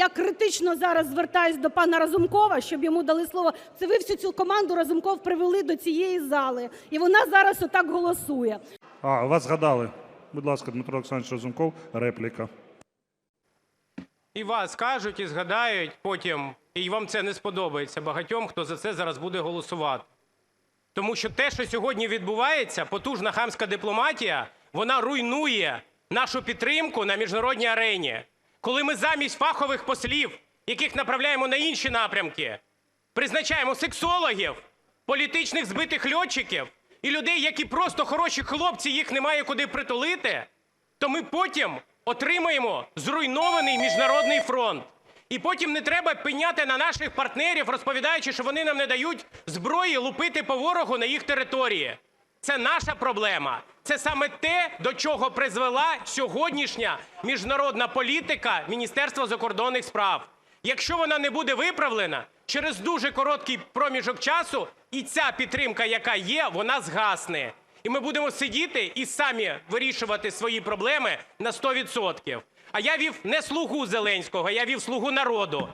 я критично зараз звертаюсь до пана Разумкова, щоб йому дали слово. Це ви всю цю команду Разумков привели до цієї зали, і вона зараз отак голосує. А, вас згадали. Будь ласка, Дмитро Олександрович Разумков, репліка. І вас кажуть, і згадають потім, і вам це не сподобається багатьом, хто за це зараз буде голосувати. Тому що те, що сьогодні відбувається, потужна хамська дипломатія, вона руйнує нашу підтримку на міжнародній арені. Коли ми замість фахових послів, яких направляємо на інші напрямки, призначаємо сексологів, політичних збитих льотчиків і людей, які просто хороші хлопці, їх немає куди притулити, то ми потім отримаємо зруйнований міжнародний фронт. І потім не треба пеняти на наших партнерів, розповідаючи, що вони нам не дають зброї лупити по ворогу на їх території. Це наша проблема. Це саме те, до чого призвела сьогоднішня міжнародна політика Міністерства закордонних справ. Якщо вона не буде виправлена, через дуже короткий проміжок часу і ця підтримка, яка є, вона згасне. І ми будемо сидіти і самі вирішувати свої проблеми на 100%. А я вів не слугу Зеленського, я вів слугу народу.